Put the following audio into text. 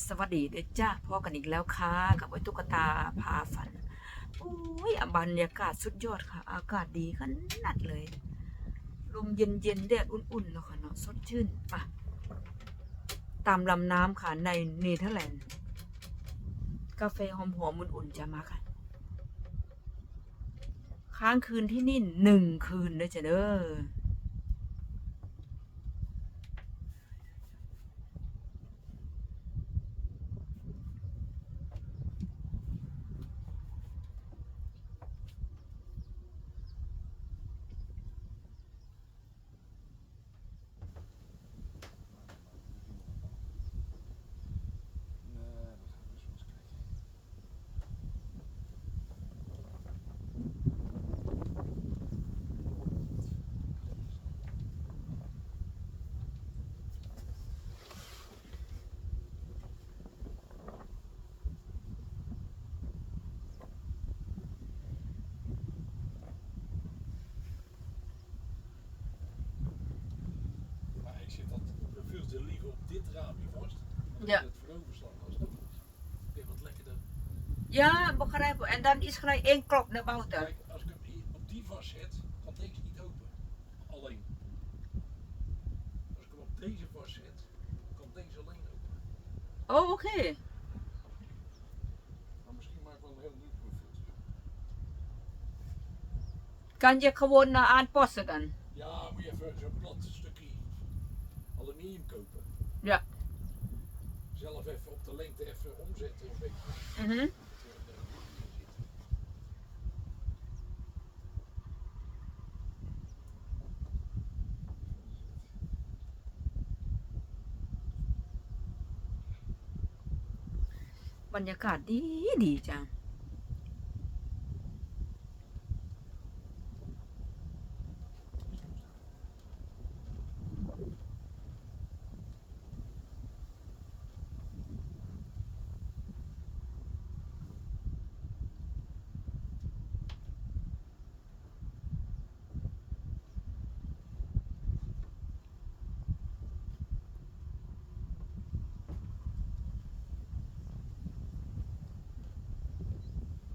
สวัสดีเด้อจ้าพ่อกันอีกแล้วค่ะกับไอ้ตุ๊กตาพาฝันโอ้ยบรรยากาศสุดยอดค่ะ อากาศดีขนาดเลยลมเย็นเย็นๆแดดอุ่นๆแล้วค่ะเนาะสดชื่นปะตามลำน้ำค่ะในเนเธอร์แลนด์กาแฟหอมๆอุ่นๆจะมาค่ะ ค้างคืนที่นี่หนึ่งคืนเดจ้ะเด้อ dit raampje vast. Dan Ja. het vooroverslaan als dat is. Oké, wat lekkerder. Ja, begrijp ik. En dan is gelijk één klok naar buiten. Kijk, als ik hem hier op die vast zet, kan deze niet open. Alleen. Als ik hem op deze vast zet, kan deze alleen open. Oh, oké. Maar misschien maak ik wel een heel nieuw profieltje. Kan je gewoon uh, aanpassen dan? Ja, moet je even zo'n plat stukje aluminium kopen. Ja. Zelf even op de lengte even omzetten een beetje. Mhm. Dat er een aluminium zit. bรรยากาศดีดีจัง